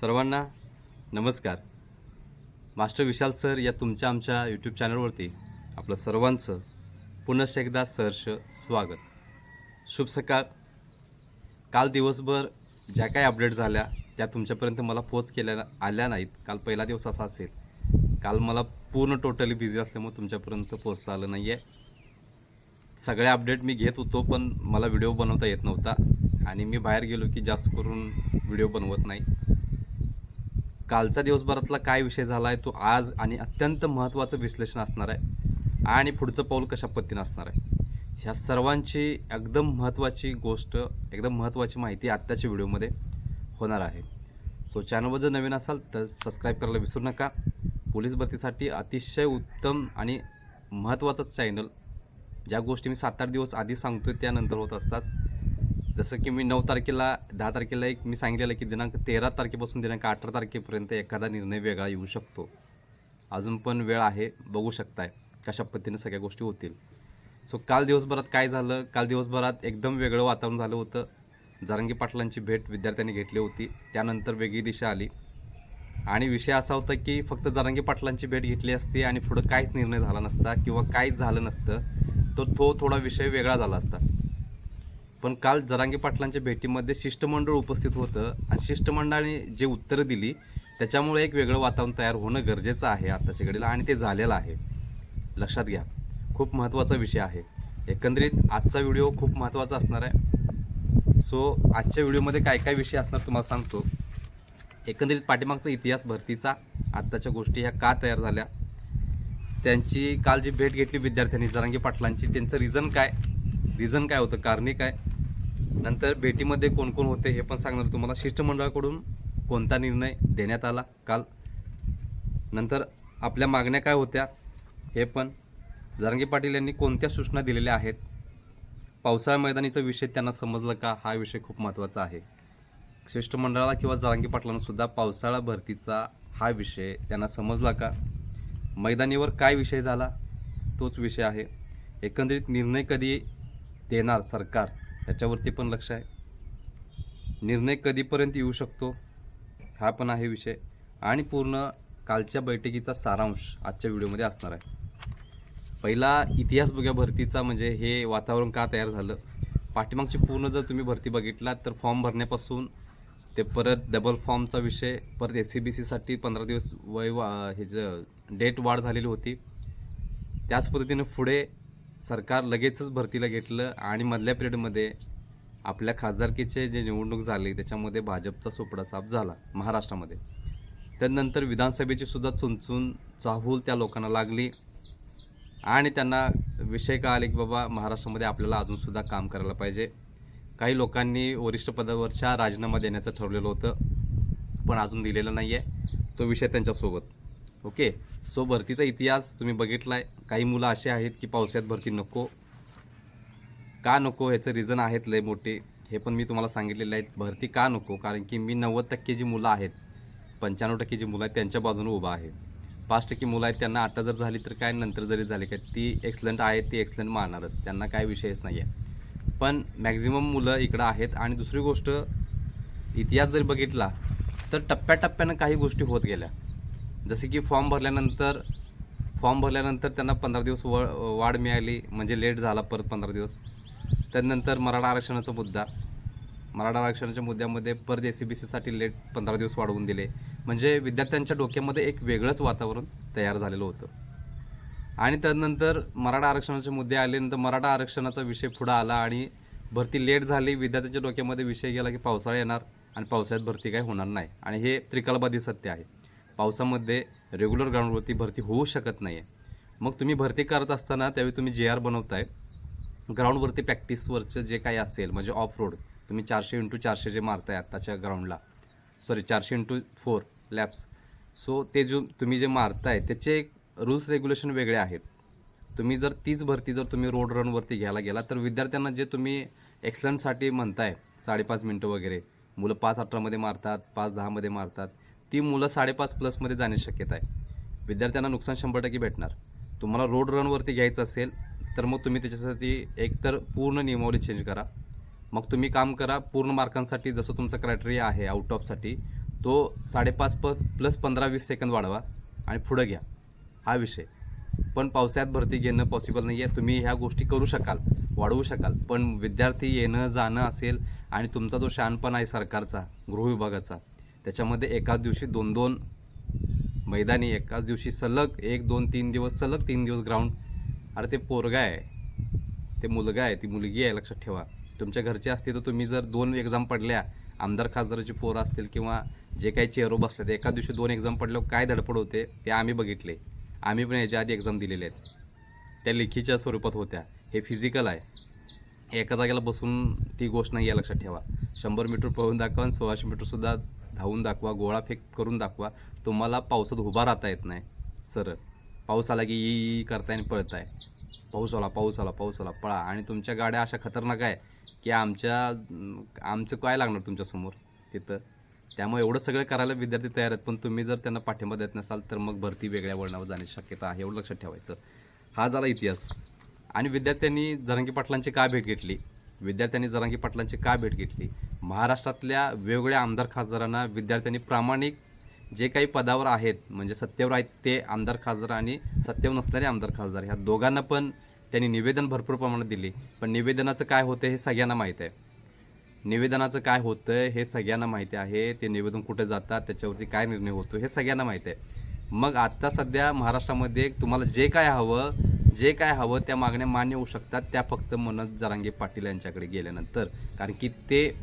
सर्वांना नमस्कार. मास्टर विशाल सर या तुमच्या आमच्या यूट्यूब चॅनलवरती आपलं सर्वांचं पुनश एकदा सहर्ष स्वागत. शुभ सकाळ. काल दिवसभर ज्या काही अपडेट झाल्या त्या तुमच्यापर्यंत मला पोच केल्या आल्या नाहीत. काल पहिला दिवस असा असेल. काल मला पूर्ण टोटली बिझी असल्यामुळे तुमच्यापर्यंत पोचता आलं नाही आहे सगळे अपडेट मी घेत होतो पण मला व्हिडिओ बनवता येत नव्हता. आणि मी बाहेर गेलो की जास्त करून व्हिडिओ बनवत नाही. कालचा दिवसभरातला काय विषय झाला आहे तो आज आणि अत्यंत महत्त्वाचं विश्लेषण असणार आहे. आणि पुढचं पाऊल कशा पद्धतीनं असणार आहे? ह्या सर्वांची एकदम महत्त्वाची गोष्ट एकदम महत्त्वाची माहिती आत्ताच्या व्हिडिओमध्ये होणार आहे. सो चॅनलवर जर नवीन असाल तर सबस्क्राईब करायला विसरू नका. पोलीस भरतीसाठी अतिशय उत्तम आणि महत्त्वाचंच चॅनल ज्या गोष्टी मी सात आठ दिवस आधी सांगतोय त्यानंतर होत असतात. जसं की मी नऊ तारखेला दहा तारखेला एक मी सांगितलेलं की दिनांक तेरा तारखेपासून दिनांक अठरा तारखेपर्यंत एखादा निर्णय वेगळा येऊ शकतो. अजून पण वेळ आहे बघू शकताय कशा पद्धतीने सगळ्या गोष्टी होतील. सो काल दिवसभरात काय झालं? काल दिवसभरात एकदम वेगळं वातावरण झालं होतं. जारंगी पाटलांची भेट विद्यार्थ्यांनी घेतली होती. त्यानंतर वेगळी दिशा आली. आणि विषय असा होता की फक्त जारंगी पाटलांची भेट घेतली असती आणि पुढं काहीच निर्णय झाला नसता किंवा काहीच झालं नसतं तर तो थोडा विषय वेगळा झाला असता. पण काल जरांगे पाटलांच्या भेटीमध्ये शिष्टमंडळ उपस्थित होतं आणि शिष्टमंडळाने जे उत्तरं दिली त्याच्यामुळे एक वेगळं वातावरण तयार होणं गरजेचं आहे आत्ताच्या घडीला आणि ते झालेलं आहे. लक्षात घ्या खूप महत्त्वाचा विषय आहे. एकंदरीत आजचा व्हिडिओ खूप महत्त्वाचा असणार आहे. सो आजच्या व्हिडिओमध्ये काय काय विषय असणार तुम्हाला सांगतो. एकंदरीत पाठीमागचा इतिहास भरतीचा आत्ताच्या गोष्टी ह्या का तयार झाल्या? त्यांची काल जी भेट घेतली विद्यार्थ्यांनी जरांगी पाटलांची त्यांचं रिझन काय? रिझन काय होतं? कारणे काय? नंतर भेटीमध्ये कोण कोण होते हे पण सांगणार तुम्हाला. शिष्टमंडळाकडून कोणता निर्णय देण्यात आला काल? नंतर आपल्या मागण्या काय होत्या? हे पण. जरांगी पाटील यांनी कोणत्या सूचना दिलेल्या आहेत? पावसाळा मैदानीचा विषय त्यांना समजला का? हा विषय खूप महत्त्वाचा आहे. शिष्टमंडळाला किंवा जरांगी पाटलांनासुद्धा पावसाळा भरतीचा हा विषय त्यांना समजला का? मैदानीवर काय विषय झाला? तोच विषय आहे. एकंदरीत निर्णय कधी देणार सरकार? याच्यावरती पण लक्ष आहे. निर्णय कधीपर्यंत येऊ शकतो? हा पण आहे विषय. आणि पूर्ण कालच्या बैठकीचा सारांश आजच्या व्हिडिओमध्ये असणार आहे. पहिला इतिहास बघ्या भरतीचा म्हणजे हे वातावरण का तयार झालं? पाठीमागची पूर्ण जर तुम्ही भरती बघितलात तर फॉर्म भरण्यापासून ते परत डबल फॉर्मचा विषय परत एस सी बी सीसाठी पंधरा दिवस वय वा- हे ज डेट वाढ झालेली होती. त्याच पद्धतीने पुढे सरकार लगेचच भरतीला घेतलं आणि मधल्या पिरियडमध्ये आपल्या खासदारकीचे जे निवडणूक झाली त्याच्यामध्ये भाजपचा सोपडा साफ झाला महाराष्ट्रामध्ये. त्यानंतर विधानसभेची सुद्धा चुनचून चाहूल त्या लोकांना लागली आणि त्यांना विषय का आले की बाबा महाराष्ट्रामध्ये आपल्याला अजूनसुद्धा काम करायला पाहिजे. काही लोकांनी वरिष्ठ पदावरच्या राजीनामा देण्याचं ठरलेलं होतं पण अजून दिलेलं नाही आहे तो विषय त्यांच्यासोबत. ओके? सो भरतीचा इतिहास तुम्ही बघितला आहे काही मुलं असे आहेत की पावसाळ्यात भरती नको. का नको ह्याचं रिझन आहेत लय मोठे हे पण मी तुम्हाला सांगितलेलं आहे. भरती का नको? कारण की मी नव्वद टक्के जी मुलं आहेत पंच्याण्णव टक्के जी मुलं आहेत त्यांच्या बाजूने उभा आहे. पाच टक्के मुलं आहेत त्यांना आता जर झाली तर काय नंतर जरी झाली काय ती एक्सलंट आहे ती एक्सलंट मारणारच त्यांना काय विषयच नाही आहे पण मॅक्झिमम मुलं इकडं आहेत. आणि दुसरी गोष्ट इतिहास जरी बघितला तर टप्प्याटप्प्यानं काही गोष्टी होत गेल्या. जसे की फॉर्म भरल्यानंतर फॉर्म भरल्यानंतर त्यांना पंधरा दिवस व वाढ मिळाली म्हणजे लेट झाला परत पंधरा दिवस. त्यानंतर मराठा आरक्षणाचा मुद्दा. मराठा आरक्षणाच्या मुद्द्यामध्ये परत ए सी बी सीसाठी लेट पंधरा दिवस वाढवून दिले. म्हणजे विद्यार्थ्यांच्या डोक्यामध्ये एक वेगळंच वातावरण तयार झालेलं होतं. आणि त्यानंतर मराठा आरक्षणाचे मुद्दे आल्यानंतर मराठा आरक्षणाचा विषय पुढं आला आणि भरती लेट झाली विद्यार्थ्यांच्या डोक्यामध्ये विषय गेला की पावसाळा येणार आणि पावसाळ्यात भरती काही होणार नाही. आणि हे त्रिकालबाधी सत्य आहे. पावसामध्ये रेग्युलर ग्राउंडवरती भरती होऊ शकत नाही आहे मग तुम्ही भरती करत असताना त्यावेळी तुम्ही जे आर बनवताय. ग्राउंडवरती प्रॅक्टिसवरचं जे काही असेल म्हणजे ऑफ रोड तुम्ही चारशे इंटू चारशे जे मारताय आत्ताच्या ग्राउंडला सॉरी चारशे इंटू फोर लॅप्स सो ते जो तुम्ही जे मारताय त्याचे एक रूल्स रेग्युलेशन वेगळे आहेत. तुम्ही जर तीच भरती जर तुम्ही रोड रनवरती घ्यायला गेला तर विद्यार्थ्यांना जे तुम्ही एक्सलंटसाठी म्हणताय साडेपाच मिनटं वगैरे मुलं पाच अठरामध्ये मारतात पाच दहामध्ये मारतात ती मुलं साडेपाच प्लसमध्ये जाण्याची शक्यता आहे. विद्यार्थ्यांना नुकसान शंभर टक्के भेटणार. तुम्हाला रोड रनवरती घ्यायचं असेल तर मग तुम्ही त्याच्यासाठी एकतर पूर्ण नियमावली चेंज करा. मग तुम्ही काम करा पूर्ण मार्कांसाठी जसं तुमचा क्रायटेरिया आहे आउट ऑफसाठी तो साडेपाच प प्लस पंधरा वीस सेकंद वाढवा आणि पुढं घ्या. हा विषय. पण पावसाळ्यात भरती घेणं पॉसिबल नाही आहे तुम्ही ह्या गोष्टी करू शकाल वाढवू शकाल. पण विद्यार्थी येणं जाणं असेल आणि तुमचा जो शहाणपणा आहे सरकारचा गृहविभागाचा त्याच्यामध्ये एकाच दिवशी दोन दोन मैदानी एकाच दिवशी सलग एक दोन तीन दिवस सलग तीन दिवस ग्राउंड अरे ते पोरगा आहे. ते मुलगा आहे ती मुलगी आहे लक्षात ठेवा. तुमच्या घरचे असते तर तुम्ही जर दोन एक्झाम पडल्या आमदार खासदाराची पोरं असतील किंवा जे काही चेहरो बसले ते एका दिवशी दोन एक्झाम पडल्यावर काय धडपड होते ते आम्ही बघितले. आम्ही पण याच्या आधी एक्झाम दिलेले आहेत. त्या लेखीच्या स्वरूपात होत्या. हे फिजिकल आहे. एका जागेला बसून ती गोष्ट नाही आहे लक्षात ठेवा. शंभर मीटर पळून दाखवा आणि सोळाशे मीटरसुद्धा धावून दाखवा गोळा फेक करून दाखवा. तुम्हाला पावसात उभा राहता येत नाही. सरळ पाऊस आला की ई ई करताय आणि पळताय. पाऊस आला पाऊस आला पाऊस आला पळा. आणि तुमच्या गाड्या अशा खतरनाक आहे की आमच्या आमचं काय लागणार तुमच्यासमोर तिथं? त्यामुळे एवढं सगळं करायला विद्यार्थी तयार आहेत पण तुम्ही जर त्यांना पाठिंबा देत नसाल तर मग भरती वेगळ्या वळणावर जाण्याची शक्यता आहे एवढं लक्षात ठेवायचं. हा झाला इतिहास. आणि विद्यार्थ्यांनी जरांगी पाटलांची का भेट घेतली? विद्यार्थ्यांनी जरांगी पाटलांची का भेट घेतली? महाराष्ट्रातल्या वेगवेगळ्या आमदार खासदारांना विद्यार्थ्यांनी प्रामाणिक जे काही पदावर आहेत म्हणजे सत्तेवर आहेत ते आमदार खासदार आणि सत्तेवर नसणारे आमदार खासदार ह्या दोघांना पण त्यांनी निवेदन भरपूर प्रमाणात दिली. पण निवेदनाचं काय होतं हे सगळ्यांना माहीत आहे. निवेदनाचं काय होतं हे सगळ्यांना माहिती आहे. ते निवेदन कुठे जातात त्याच्यावरती काय निर्णय होतो हे सगळ्यांना माहीत आहे. मग आत्ता सध्या महाराष्ट्रामध्ये तुम्हाला जे काय हवं जे काय हवं त्या मागण्या मान्य होऊ शकतात त्या फक्त मनोज जरांगे पाटील यांच्याकडे गेल्यानंतर. कारण की ते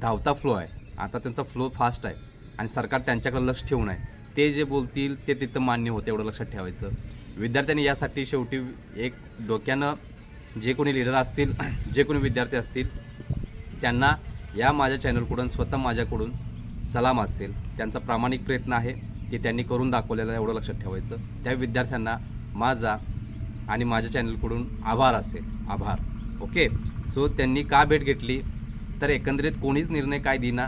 धावता फ्लो आहे. आता त्यांचा फ्लो फास्ट आहे. आणि सरकार त्यांच्याकडे लक्ष ठेवून आहे. ते जे बोलतील ते तिथं मान्य होते एवढं लक्षात ठेवायचं. विद्यार्थ्यांनी यासाठी शेवटी एक डोक्यानं जे कोणी लिडर असतील जे कोणी विद्यार्थी असतील त्यांना या माझ्या चॅनलकडून स्वतः माझ्याकडून सलाम असेल. त्यांचा प्रामाणिक प्रयत्न आहे की त्यांनी करून दाखवलेला आहे, एवढं लक्षात ठेवायचं. त्या विद्यार्थ्यांना माझा आणि माझ्या चॅनलकडून आभार असेल आभार. ओके? सो त्यांनी का भेट घेतली? तर एकंदरीत कोणीच निर्णय काय दिना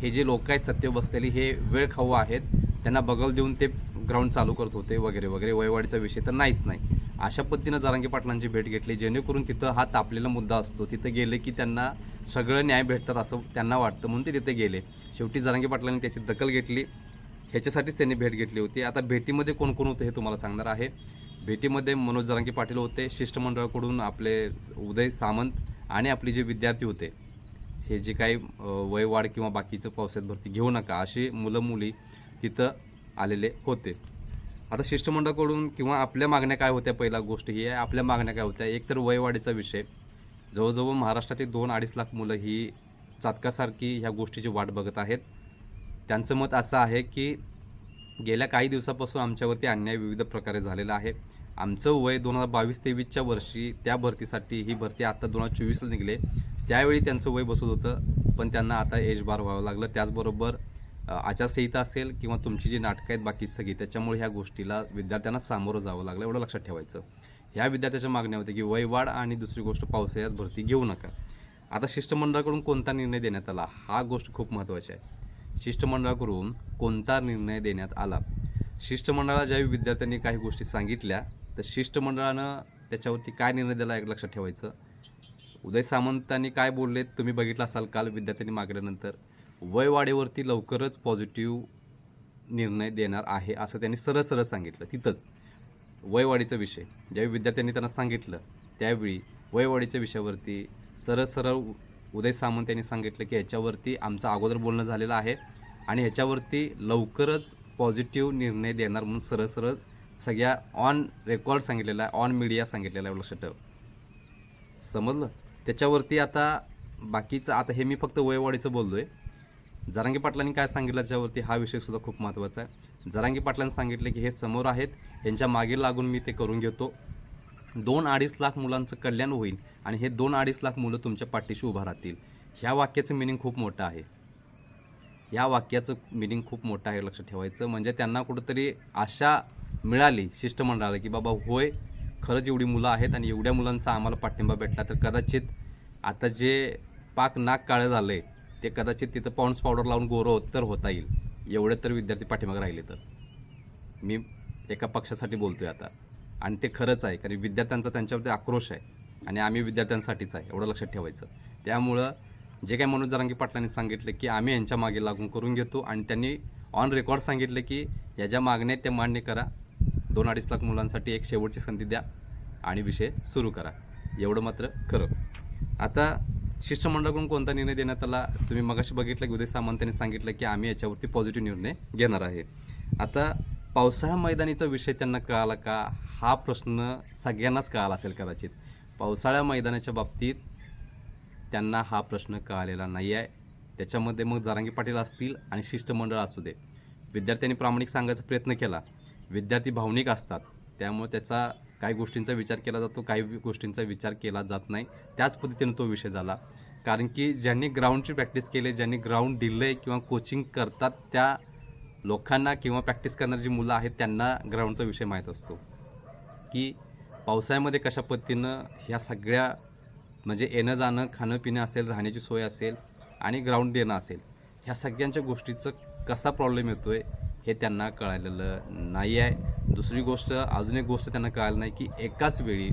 हे जे लोक आहेत सत्य बसलेली हे वेळ खाऊ आहेत. त्यांना बगल देऊन ते ग्राउंड चालू करत होते वगैरे वगैरे. वयवाडीचा विषय तर नाहीच नाही. अशा पद्धतीनं जारांगी पाटलांची भेट घेतली जेणेकरून तिथं हा तापलेला मुद्दा असतो. तिथं गेले की त्यांना सगळं न्याय भेटतात असं त्यांना वाटतं म्हणून ते तिथे गेले. शेवटी जारांगी पाटलांनी त्याची दखल घेतली. ह्याच्यासाठीच त्यांनी भेट घेतली होती. आता भेटीमध्ये कोण कोण होतं हे तुम्हाला सांगणार आहे. भेटीमध्ये मनोज जरांगे पाटील होते शिष्टमंडळाकडून आपले उदय सामंत आणि आपले जे विद्यार्थी होते हे जे काही वयवाढ किंवा बाकीचं पावसात भरती घेऊ नका अशी मुलं मुली तिथं आलेले होते. आता शिष्टमंडळाकडून किंवा आपल्या मागण्या काय होत्या पहिला गोष्ट ही आहे आपल्या मागण्या काय होत्या एक तर वयवाढीचा विषय जवळजवळ महाराष्ट्रातील दोन अडीच लाख मुलं ही चातकासारखी ह्या गोष्टीची वाट बघत आहेत. त्यांचं मत असं आहे की गेल्या काही दिवसापासून आमच्यावरती अन्याय विविध प्रकारे झालेला आहे. आमचं वय दोन हजार बावीस तेवीसच्या वर्षी त्या भरतीसाठी ही भरती आता दोन हजार चोवीसला निघले. त्यावेळी त्यांचं वय बसत होतं पण त्यांना आता एज बार व्हावं लागलं. त्याचबरोबर आचारसंहिता असेल किंवा तुमची जी नाटकं आहेत बाकी सगळी त्याच्यामुळे ह्या गोष्टीला विद्यार्थ्यांना सामोरं जावं लागलं एवढं लक्षात ठेवायचं. ह्या विद्यार्थ्याच्या मागण्या होत्या की वयवाढ आणि दुसरी गोष्ट पावसाळ्यात भरती घेऊ नका. आता शिष्टमंडळाकडून कोणता निर्णय देण्यात आला? हा गोष्ट खूप महत्त्वाची आहे. शिष्टमंडळाकडून कोणता निर्णय देण्यात आला? शिष्टमंडळाला ज्यावेळी विद्यार्थ्यांनी काही गोष्टी सांगितल्या तर शिष्टमंडळानं त्याच्यावरती काय निर्णय दिला एक लक्षात ठेवायचं? उदय सामंतांनी काय बोलले तुम्ही बघितलं असाल काल विद्यार्थ्यांनी मागल्यानंतर? वयवाढीवरती लवकरच पॉझिटिव्ह निर्णय देणार आहे असं त्यांनी सरळ सरळ सांगितलं. तिथंच वयवाढीचा विषय ज्यावेळी विद्यार्थ्यांनी त्यांना सांगितलं त्यावेळी वयवाढीच्या विषयावरती सरळ सरळ उदय सामंत यांनी सांगितलं की ह्याच्यावरती आमचं अगोदर बोलणं झालेलं आहे आणि ह्याच्यावरती लवकरच पॉझिटिव्ह निर्णय देणार म्हणून सरळ सरळ सगळ्या ऑन रेकॉर्ड सांगितलेला आहे ऑन मीडिया सांगितलेला आहे लक्षात ठेव. समजलं? त्याच्यावरती आता बाकीचं आता हे मी फक्त वयवाडीचं बोललो आहे जरांगी पाटलांनी काय सांगितलं त्याच्यावरती हा विषयसुद्धा खूप महत्त्वाचा आहे. जरांगी पाटलांनी सांगितलं की हे समोर आहेत यांच्या मागे लागून मी ते करून घेतो. दोन अडीच लाख मुलांचं कल्याण होईल आणि हे दोन अडीच लाख मुलं तुमच्या पाठीशी उभा राहतील. ह्या वाक्याचं मिनिंग खूप मोठं आहे. या वाक्याचं मिनिंग खूप मोठं आहे लक्षात ठेवायचं. म्हणजे त्यांना कुठंतरी आशा मिळाली शिष्टमंडळाला की बाबा होय खरंच एवढी मुलं आहेत आणि एवढ्या मुलांचा आम्हाला पाठिंबा भेटला. तर कदाचित आता जे पाक नाक काळं झालं आहे ते कदाचित तिथं पाऊंड्स पावडर लावून गोरं तर होता येईल. एवढे तर विद्यार्थी पाठीमागे राहिले तर. मी एका पक्षासाठी बोलतोय आता. आणि ते खरंच आहे कारण विद्यार्थ्यांचा त्यांच्यावरती आक्रोश आहे आणि आम्ही विद्यार्थ्यांसाठीच आहे एवढं लक्षात ठेवायचं. त्यामुळं जे काही मनोज जरांगी पाटलांनी सांगितलं की आम्ही यांच्या मागे लागून करून घेतो आणि त्यांनी ऑन रेकॉर्ड सांगितलं की या ज्या मागण्या आहेत त्या मान्य करा. दोन अडीच लाख मुलांसाठी एक शेवटची संधी द्या आणि विषय सुरू करा. एवढं मात्र खरं. आता शिष्टमंडळाकडून कोणता निर्णय देण्यात आला? तुम्ही मगाशी बघितलं की उदय सामंत यांनी सांगितलं की आम्ही याच्यावरती पॉझिटिव्ह निर्णय घेणार आहे. आता पावसाळा मैदानीचा विषय त्यांना कळाला का? हा प्रश्न सगळ्यांनाच कळाला असेल कदाचित. पावसाळ्या मैदानाच्या बाबतीत त्यांना हा प्रश्न कळालेला नाही आहे त्याच्यामध्ये मग जारांगी पाटील असतील आणि शिष्टमंडळ असू दे. विद्यार्थ्यांनी प्रामाणिक सांगायचा प्रयत्न केला. विद्यार्थी भावनिक असतात. त्यामुळे त्याचा काही गोष्टींचा विचार केला जातो काही गोष्टींचा विचार केला जात नाही. त्याच पद्धतीने तो विषय झाला. कारण की ज्यांनी ग्राउंडची प्रॅक्टिस केली ज्यांनी ग्राउंड दिलं आहे किंवा कोचिंग करतात त्या लोकांना किंवा प्रॅक्टिस करणारी जी मुलं आहेत त्यांना ग्राउंडचा विषय माहीत असतो. की पावसाळ्यामध्ये कशा पद्धतीनं ह्या सगळ्या म्हणजे येणं जाणं खाणं पिणं असेल राहण्याची सोय असेल आणि ग्राउंड देणं असेल ह्या सगळ्यांच्या गोष्टीचं कसा प्रॉब्लेम येतो आहे हे त्यांना कळालेलं नाही आहे. दुसरी गोष्ट अजून एक गोष्ट त्यांना कळालं नाही की एकाच वेळी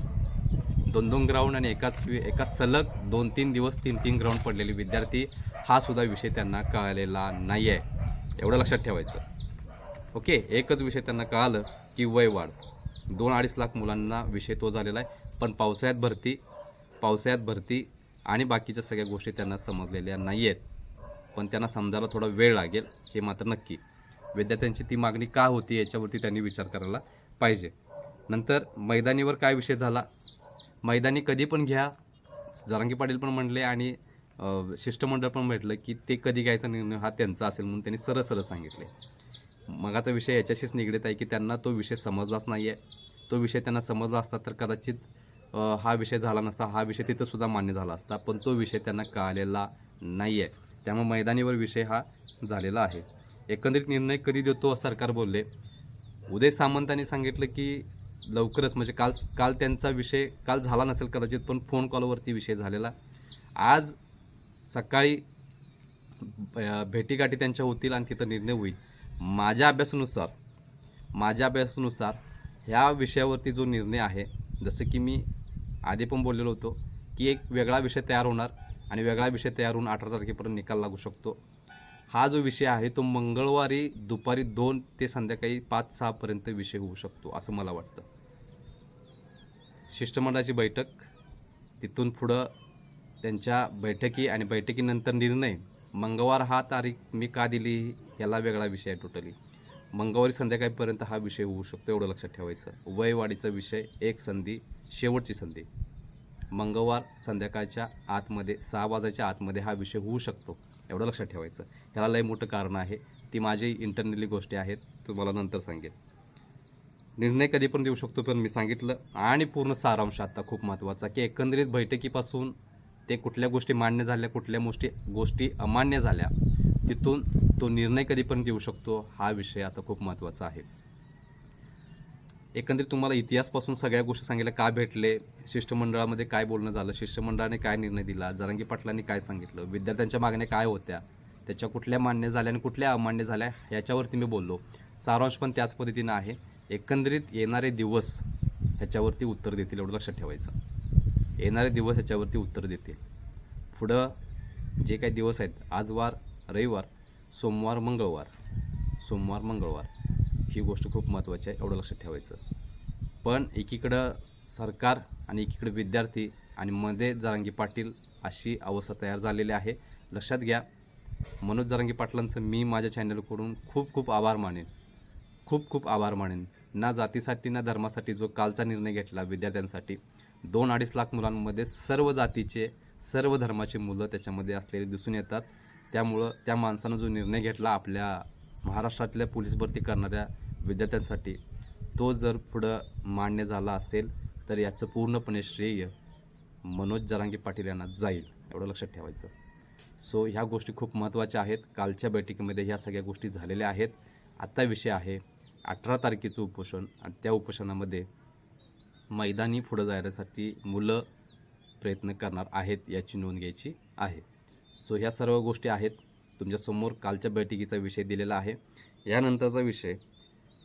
दोन दोन ग्राउंड आणि एकाच एका सलग दोन तीन दिवस तीन तीन ग्राउंड पडलेले विद्यार्थी हा सुद्धा विषय त्यांना कळालेला नाही आहे एवढं लक्षात ठेवायचं. ओके? एकच विषय त्यांना कळालं की वय वाढ. दोन अडीच लाख मुलांना विषय तो झालेला आहे पण पावसाळ्यात भरती पावसाळ्यात भरती आणि बाकीच्या सगळ्या गोष्टी त्यांना समजलेल्या नाही आहेत पण त्यांना समजायला थोडा वेळ लागेल हे मात्र नक्की. विद्यार्थ्यांची ती मागणी का होती याच्यावरती त्यांनी विचार करायला पाहिजे. नंतर मैदानीवर काय विषय झाला? मैदानी कधी पण घ्या. जरांगी पाटील पण म्हणले आणि शिष्टमंडळ पण भेटलं की ते कधी घ्यायचा निर्णय हा त्यांचा असेल म्हणून त्यांनी सरळ सरळ सांगितले. मगाचा विषय याच्याशीच निगडीत आहे की त्यांना तो विषय समजलाच नाही आहे तो विषय त्यांना समजला असता तर कदाचित हा विषय झाला नसता हा विषय तिथंसुद्धा मान्य झाला असता पण तो विषय त्यांना कळालेला नाही आहे त्यामुळे मैदानीवर विषय हा झालेला आहे. एकंदरीत निर्णय कधी देतो सरकार बोलले? उदय सामंतांनी सांगितलं की लवकरच म्हणजे काल काल त्यांचा विषय काल झाला नसेल कदाचित पण फोन कॉलवरती विषय झालेला. आज सकाळी भेटीगाठी त्यांच्या होतील आणि तिथं निर्णय होईल. माझ्या अभ्यासानुसार माझ्या अभ्यासानुसार ह्या विषयावरती जो निर्णय आहे जसं की मी आधी पण बोललेलो होतो की एक वेगळा विषय तयार होणार आणि वेगळा विषय तयार होऊन अठरा तारखेपर्यंत निकाल लागू शकतो. हा जो विषय आहे तो मंगळवारी दुपारी दोन ते संध्याकाळी पाच सहापर्यंत विषय होऊ शकतो असं मला वाटतं. शिष्टमंडळाची बैठक तिथून पुढं त्यांच्या बैठकी आणि बैठकीनंतर निर्णय मंगळवार हा तारीख मी का दिली याला वेगळा विषय आहे टोटली मंगळवारी संध्याकाळपर्यंत हा विषय होऊ शकतो एवढं लक्षात ठेवायचं. वयवाढीचा विषय एक संधी शेवटची संधी. मंगळवार संध्याकाळच्या आतमध्ये सहा वाजायच्या आतमध्ये हा विषय होऊ शकतो एवढं लक्षात ठेवायचं. ह्याला लय मोठं कारण आहे. ती माझी इंटरनली गोष्टी आहेत तुम्हाला नंतर सांगेन. निर्णय कधी पण देऊ शकतो पण मी सांगितलं. आणि पूर्ण सारांश आता खूप महत्त्वाचा की एकंदरीत बैठकीपासून ते कुठल्या गोष्टी मान्य झाल्या कुठल्या गोष्टी गोष्टी अमान्य झाल्या तिथून तो निर्णय कधीपर्यंत येऊ शकतो हा विषय आता खूप महत्त्वाचा आहे. एकंदरीत तुम्हाला इतिहासपासून सगळ्या गोष्टी सांगितल्या का भेटले? शिष्टमंडळामध्ये काय बोलणं झालं? शिष्टमंडळाने काय निर्णय दिला? जरांगी पाटलांनी काय सांगितलं? विद्यार्थ्यांच्या मागण्या काय होत्या? त्याच्या कुठल्या मान्य झाल्या आणि कुठल्या अमान्य झाल्या ह्याच्यावरती मी बोललो. सारांश पण त्याच पद्धतीनं आहे. एकंदरीत येणारे दिवस ह्याच्यावरती उत्तर देतील एवढं लक्षात ठेवायचं. येणारे दिवस याच्यावरती उत्तर देतील. पुढं जे काही दिवस आहेत आज वार रविवार सोमवार मंगळवार. सोमवार मंगळवार ही गोष्ट खूप महत्त्वाची आहे एवढं लक्षात ठेवायचं. पण एकीकडं सरकार आणि एकीकडे विद्यार्थी आणि मध्ये जारंगी पाटील अशी अवस्था तयार झालेली आहे. लक्षात घ्या मनोज जारंगी पाटलांचं मी माझ्या चॅनलकडून खूप खूप आभार मानेन. खूप खूप आभार मानेन. ना जातीसाठी ना धर्मासाठी जो कालचा निर्णय घेतला विद्यार्थ्यांसाठी दोन अडीच लाख मुलांमध्ये सर्व जातीचे सर्व धर्माचे मुलं त्याच्यामध्ये असलेले दिसून येतात. त्यामुळं त्या माणसानं जो निर्णय घेतला आपल्या महाराष्ट्रातल्या पोलीस भरती करणाऱ्या विद्यार्थ्यांसाठी तो जर पुढं मान्य झाला असेल तर याचं पूर्णपणे श्रेय मनोज जरांगे पाटील यांना जाईल एवढं लक्षात ठेवायचं. सो ह्या गोष्टी खूप महत्त्वाच्या आहेत. कालच्या बैठकीमध्ये ह्या सगळ्या गोष्टी झालेल्या आहेत. आत्ता विषय आहे अठरा तारखेचं उपोषण आणि त्या उपोषणामध्ये मैदानी पुढं जाण्यासाठी मुलं प्रयत्न करणार आहेत याची नोंद घ्यायची आहे. सो ह्या सर्व गोष्टी आहेत. तुमच्यासमोर कालच्या बैठकीचा विषय दिलेला आहे. यानंतरचा विषय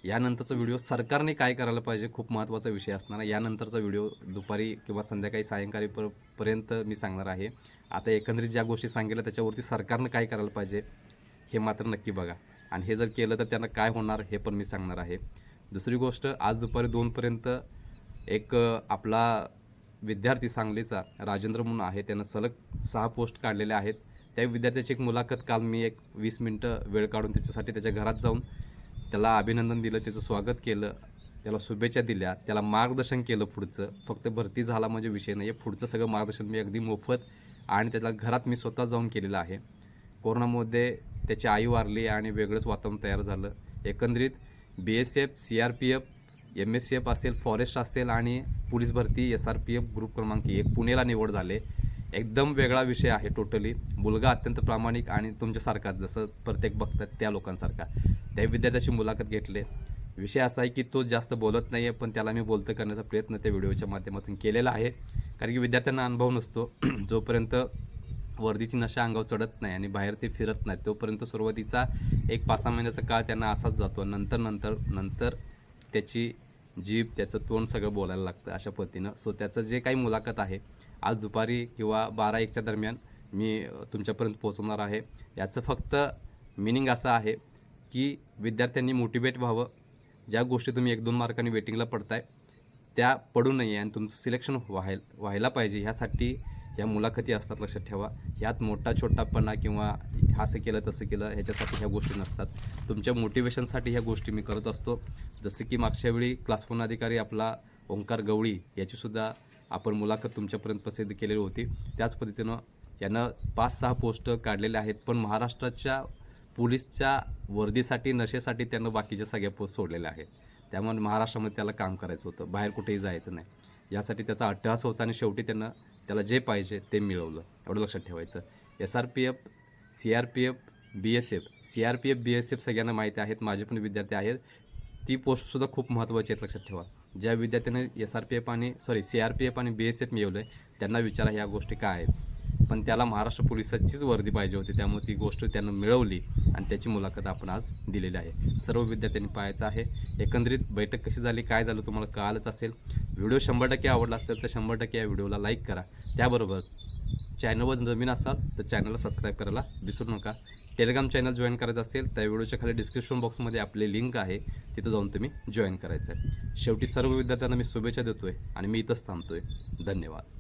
यानंतरचा व्हिडिओ सरकारने काय करायला पाहिजे खूप महत्त्वाचा विषय असणार आहे. यानंतरचा व्हिडिओ दुपारी किंवा संध्याकाळी सायंकाळी पर पर्यंत मी सांगणार आहे. आता एकंदरीत ज्या गोष्टी सांगितल्या त्याच्यावरती सरकारनं काय करायला पाहिजे हे मात्र नक्की बघा. आणि हे जर केलं तर त्यांना काय होणार हे पण मी सांगणार आहे. दुसरी गोष्ट आज दुपारी दोनपर्यंत एक आपला विद्यार्थी सांगलीचा राजेंद्र म्हणून आहे. त्यानं सलग सहा पोस्ट काढलेले आहेत. त्या विद्यार्थ्याची एक मुलाखत काल मी एक वीस मिनटं वेळ काढून त्याच्यासाठी त्याच्या घरात जाऊन त्याला अभिनंदन दिलं त्याचं स्वागत केलं त्याला शुभेच्छा दिल्या त्याला मार्गदर्शन केलं पुढचं. फक्त भरती झाला म्हणजे विषय नाही आहे पुढचं सगळं मार्गदर्शन मी अगदी मोफत आणि त्याला घरात मी स्वतः जाऊन केलेलं आहे. कोरोनामध्ये त्याची आई वारली आणि वेगळंच वातावरण तयार झालं. एकंदरीत B S F C R P F M S C F असेल फॉरेस्ट असेल आणि पोलीस भरती S R P F group क्रमांक एक पुणेला निवड झाले. एकदम वेगळा विषय आहे टोटली मुलगा अत्यंत प्रामाणिक आणि तुमच्यासारखा जसं प्रत्येक बघतात त्या लोकांसारखा. त्या विद्यार्थ्याची मुलाखत घेतले. विषय असा आहे की तो जास्त बोलत नाही आहे पण त्याला मी बोलतं करण्याचा प्रयत्न त्या व्हिडिओच्या माध्यमातून केलेला आहे. कारण की विद्यार्थ्यांना अनुभव नसतो. जोपर्यंत वर्दीची नशा अंगावर चढत नाही आणि बाहेर ते फिरत नाही तोपर्यंत सुरुवातीचा एक पाच सहा महिन्याचा काळ त्यांना असाच जातो. नंतर नंतर नंतर त्याची जीभ त्याचं तोंड सगळं बोलायला लागतं अशा पद्धतीनं. सो त्याचं जे काही मुलाखत आहे आज दुपारी किंवा बारा एकच्या दरम्यान मी तुमच्यापर्यंत पोहोचवणार आहे. याचं फक्त मिनिंग असं आहे की विद्यार्थ्यांनी मोटिवेट व्हावं. ज्या गोष्टी तुम्ही एक दोन मार्कांनी वेटिंगला पडताय त्या पडू नये आणि तुमचं सिलेक्शन व्हाय व्हायला पाहिजे. ह्यासाठी या मुलाखती असतात लक्षात ठेवा. ह्यात मोठा छोटापणा किंवा असं केलं तसं केलं ह्याच्यासाठी ह्या गोष्टी नसतात. तुमच्या मोटिवेशनसाठी ह्या गोष्टी मी करत असतो. जसं की मागच्या वेळी क्लास फोन अधिकारी आपला ओंकार गवळी याचीसुद्धा आपण मुलाखत तुमच्यापर्यंत प्रसिद्ध केलेली होती. त्याच पद्धतीनं यानं पाच सहा पोस्ट काढलेल्या आहेत. पण महाराष्ट्राच्या पोलीसच्या वर्दीसाठी नशेसाठी त्यानं बाकीच्या सगळ्या पोस्ट सोडलेल्या आहेत. त्यामुळे महाराष्ट्रामध्ये त्याला काम करायचं होतं. बाहेर कुठेही जायचं नाही. यासाठी त्याचा अट्टहास होता आणि शेवटी त्यानं त्याला जे पाहिजे ते मिळवलं. एवढं लक्षात ठेवायचं. S R P F C R P F B S F C R P F B S F सगळ्यांना माहिती आहेत. माझे पण विद्यार्थी आहेत. ती पोस्टसुद्धा खूप महत्त्वाची आहेत लक्षात ठेवा. ज्या विद्यार्थ्याने एस आर पी एफ आणि sorry C R P F आणि बी एस एफ मिळवलं आहे त्यांना विचारा ह्या गोष्टी काय आहेत. पण त्याला महाराष्ट्र पोलिसाचीच वर्दी पाहिजे होती. त्यामुळे ती गोष्ट त्यानं मिळवली आणि त्याची मुलाखत आपण आज दिलेली आहे. सर्व विद्यार्थ्यांनी पाहायचं आहे. एकंदरीत बैठक कशी झाली काय झालं तुम्हाला कळालंच असेल. व्हिडिओ शंभर टक्के आवडला असेल तर शंभर टक्के या व्हिडिओला लाईक करा. त्याबरोबर चॅनलवर नवीन असाल तर चॅनलला सबस्क्राईब करायला विसरू नका. टेलिग्राम चॅनल जॉईन करायचं असेल त्या व्हिडिओच्या खाली डिस्क्रिप्शन बॉक्समध्ये आपली लिंक आहे. तिथं जाऊन तुम्ही जॉईन करायचं आहे. शेवटी सर्व विद्यार्थ्यांना मी शुभेच्छा देतोय आणि मी इथंच थांबतोय. धन्यवाद.